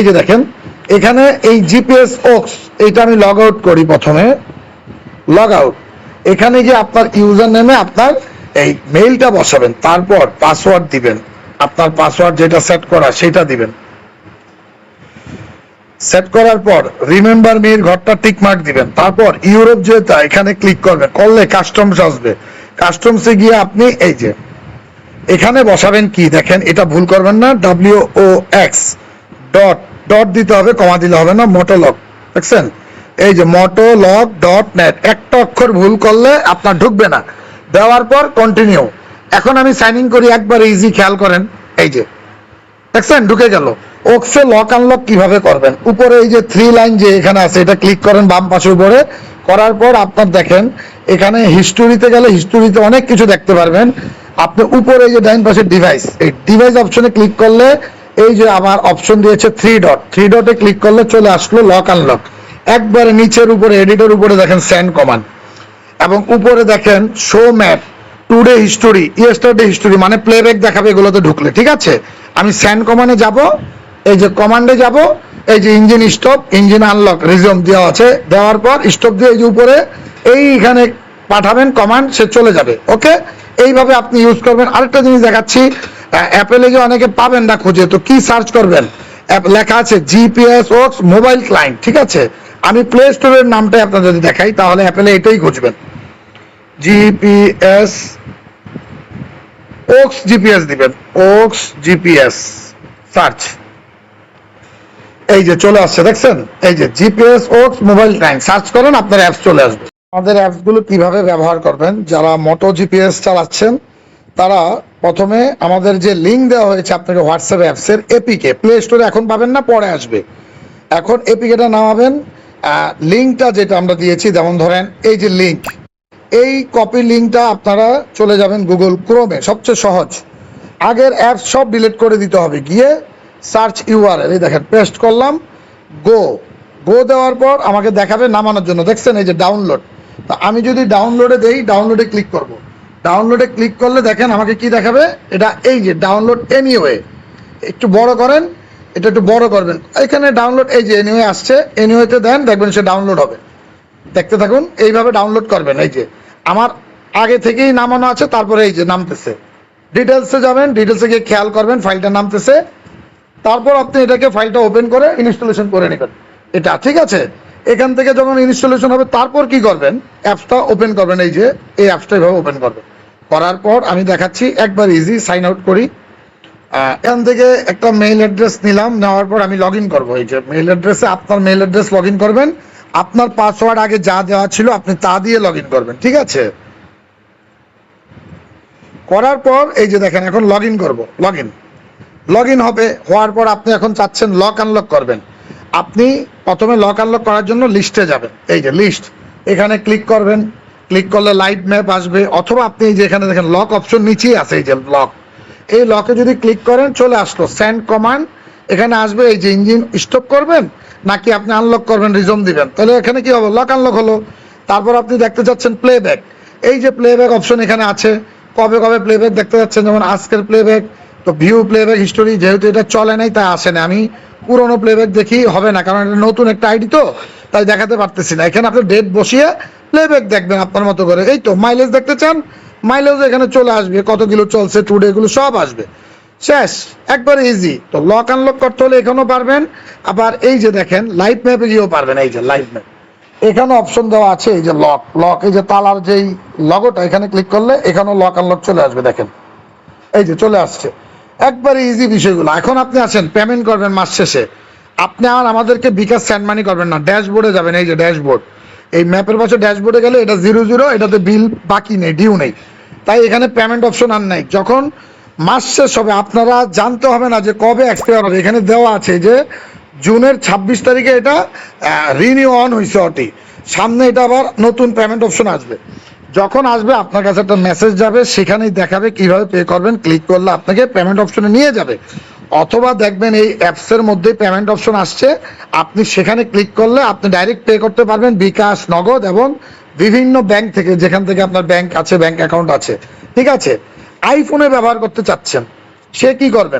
এই যে দেখেন, এখানে এই জিপিএস ওক্স এইটা আমি লগ আউট করি প্রথমে। লগ আউট এখানে গিয়ে আপনার ইউজার নেমে আপনার এই মেইলটা বসাবেন, তারপর পাসওয়ার্ড দিবেন। আপনার পাসওয়ার্ড যেটা সেট করা, সেটা দিবেন। সেট করার পর রিমেম্বার মির ঘরটা টিক মার্ক দিবেন। তারপর ইউরোপ যেটা, এখানে ক্লিক করবেন। করলে কাস্টমস আসবে। কাস্টমসে গিয়ে আপনি এই যে, এখানে বসাবেন কি? দেখেন, এটা ভুল করবেন না। W O X dot dot দিতে হবে, কমা দিলে হবে না মোটোলগ দেখছেন? এই যে মোটোলগ ডট নেট একটা অক্ষর ভুল করলে আপনার ঢুকবে না। দেওয়ার পর কন্টিনিউ এখন আমি সাইন ইন করি, একবার ইজি খেয়াল করেন, এই যে, দেখছেন? ঢুকে গেল। ওক্সে লক আনলক কীভাবে করবেন? উপরে এই যে থ্রি লাইন যে এখানে আছে, এটা ক্লিক করেন বাম পাশের উপরে। করার পর আপনার দেখেন, এখানে হিস্টোরিতে গেলে হিস্টোরিতে অনেক কিছু দেখতে পারবেন। আপনি উপরে এই যে ডাইন পাশের ডিভাইস এই ডিভাইস অপশনে ক্লিক করলে এই যে আমার অপশন দিয়েছে থ্রি ডট থ্রি ডটে ক্লিক করলে চলে আসলো লক আনলক একবারে নিচের উপরে এডিটর উপরে দেখেন স্যান্ড কমান এবং উপরে দেখেন show map today history yesterday history মানে প্লেব্যাক দেখাবে, এগুলোতে ঢুকলে, ঠিক আছে? আমি স্যান্ড কমান্ডে যাব, এই যে কমান্ডে যাব, এই যে engine stop engine unlock resume দেওয়া আছে। দেওয়ার পর স্টপ দিয়ে এই যে উপরে, এইখানে পাঠাবেন কমান্ড সে চলে যাবে ওকে এইভাবে আপনি ইউজ করবেন। আরেকটা জিনিস দেখাচ্ছি অ্যাপেলে গিয়ে অনেকে পাবেন না খুঁজে, তো কি সার্চ করবেন? লেখা আছে জিপিএস ওয়ার্কস মোবাইল ক্লায়েন্ট ঠিক আছে? আমি প্লে স্টোরের নামটা আপনাদের যদি দেখাই, তাহলে অ্যাপেলে এটাই খুঁজবেন। জিপিএস ওক্স জিপিএস দিবেন। ওক্স জিপিএস সার্চ এই যে চলে আসছে, দেখছেন? এই যে জিপিএস ওক্স মোবাইল টাইম সার্চ করেন, আপনার অ্যাপস চলে আসবে। আমাদের অ্যাপসগুলো কীভাবে ব্যবহার করবেন? যারা মোটো জিপিএস চালাচ্ছেন, তারা প্রথমে আমাদের যে লিঙ্ক দেওয়া হয়েছে আপনাকে হোয়াটসঅ্যাপ অ্যাপসের এপিকে প্লে স্টোরে এখন পাবেন না, পরে আসবে। এখন এপিকেটা নামাবেন লিঙ্কটা যেটা আমরা দিয়েছি, যেমন ধরেন এই যে লিঙ্ক এই কপি লিঙ্কটা আপনারা চলে যাবেন গুগল ক্রোমে সবচেয়ে সহজ। আগের অ্যাপস সব ডিলিট করে দিতে হবে, গিয়ে সার্চ ইউআরএল এই দেখেন পেস্ট করলাম গো গো দেওয়ার পর আমাকে দেখাবে নামানোর জন্য, দেখছেন এই যে ডাউনলোড তা আমি যদি ডাউনলোডে দেই ডাউনলোডে ক্লিক করব। ডাউনলোডে ক্লিক করলে দেখেন আমাকে কি দেখাবে? এটা এই যে ডাউনলোড এনিওয়ে একটু বড় করেন, এটা একটু বড় করবেন। এখানে ডাউনলোড এই যে এনিওয়ে আসছে এনিওয়েতে দেন, দেখবেন সে ডাউনলোড হবে। দেখতে থাকুন, এইভাবে ডাউনলোড করবেন, এই যে। আমার আগে থেকেই নামানো আছে, তারপরে এই যে নামতেছে। ডিটেলসে যাবেন ডিটেলসে গিয়ে খেয়াল করবেন ফাইলটা নামতেছে। তারপর আপনি এটাকে ফাইলটা ওপেন করে ইনস্টলেশন করে নেবেন। এটা, ঠিক আছে? এখান থেকে যখন ইনস্টলেশন হবে, তারপর কি করবেন? অ্যাপসটা ওপেন করবেন, এই যে, এই অ্যাপসটা এভাবে ওপেন করবেন। করার পর আমি দেখাচ্ছি, একবার ইজি সাইন আউট করি। এখান থেকে একটা মেইল অ্যাড্রেস নিলাম, নেওয়ার পর আমি লগ ইন করব। এই যে মেইল অ্যাড্রেসে আপনার মেইল অ্যাড্রেস লগ ইন করবেন। আপনার পাসওয়ার্ড আগে যা দেওয়া ছিল, আপনি তা দিয়ে লগ ইন করবেন, ঠিক আছে? করার পর, এই যে দেখেন, এখন লগ ইন করব লগ ইন লগ ইন হবে, হওয়ার পর আপনি এখন চাচ্ছেন লক আনলক করবেন। আপনি প্রথমে লক আনলক করার জন্য লিস্টে যাবেন। এই যে লিস্ট এখানে ক্লিক করবেন। ক্লিক করলে লাইট ম্যাপ আসবে, অথবা আপনি এই যে এখানে দেখেন লক অপশন নিচেই আছে এই যে লক এই লকে যদি ক্লিক করেন, চলে আসলো স্যান্ড কমান্ড এখানে আসবে এই যে ইঞ্জিন স্টপ করবেন, নাকি আপনি আনলক করবেন রিজম দিবেন। তাহলে এখানে কি হবে? লক আনলক হলো। তারপর আপনি দেখতে চাচ্ছেন প্লেব্যাক এই যে প্লেব্যাক অপশন এখানে আছে। কবে কবে প্লেব্যাক দেখতে যাচ্ছেন যেমন আজকের প্লেব্যাক তো ভিউ প্লেব্যাক হিস্টোরি যেহেতু এটা চলে নাই, তাই আসে না আমি পুরোনো প্লেব্যাক দেখি, হবে না, কারণ এটা নতুন একটা আইডি তো, তাই দেখাতে পারতেছি না। এখানে আপনি ডেট বসিয়ে প্লেব্যাক দেখবেন আপনার মতো করে। এই তো মাইলেজ দেখতে চান? মাইলেজ এখানে চলে আসবে, কত কিলো চলছে টুডে এগুলো সব আসবে। শেষ, একবারে ইজি তো লক আনলক করতে হলে এখানেও পারবেন। আবার এই যে দেখেন লাইভ ম্যাপে গিয়েও পারবেন, এই যে লাইভ ম্যাপ এখানে অপশন দেওয়া আছে, এই যে লক লক এই যে তালার যেই লগোটা এখানে ক্লিক করলে এখানেও লক আনলক চলে আসবে, দেখেন। এই যে চলে আসছে। একবারে ইজি বিষয়গুলো। এখন আপনি আসেন পেমেন্ট করবেন মাস শেষে। আপনি আর আমাদেরকে বিকাশ স্যান্ড মানি করবেন না। ড্যাশবোর্ডে যাবেন, এই যে ড্যাশবোর্ড এই ম্যাপের পাশে ড্যাশবোর্ডে গেলে এটা জিরো জিরো, এটাতে বিল বাকি নেই, ডিউ নেই। তাই এখানে পেমেন্ট অপশন আর নাই। যখন মাস শেষ হবে, আপনারা জানতে হবে না যে কবে এক্সপায়ার হবে। এখানে দেওয়া আছে যে জুনের ছাব্বিশ তারিখে এটা রিনিউ অন হয়েছে অটি। সামনে এটা আবার নতুন পেমেন্ট অপশন আসবে। যখন আসবে, আপনার কাছে একটা মেসেজ যাবে, সেখানেই দেখাবে কীভাবে পে করবেন। ক্লিক করলে আপনাকে পেমেন্ট অপশনে নিয়ে যাবে। অথবা দেখবেন এই অ্যাপসের মধ্যে পেমেন্ট অপশন আসছে। আপনি সেখানে ক্লিক করলে আপনি ডাইরেক্ট পে করতে পারবেন বিকাশ, নগদ এবং বিভিন্ন ব্যাংক থেকে, যেখান থেকে আপনার ব্যাংক আছে ব্যাংক অ্যাকাউন্ট আছে। ঠিক আছে? আইফোনে ব্যবহার করতে চাচ্ছেন, সে কি করবেন?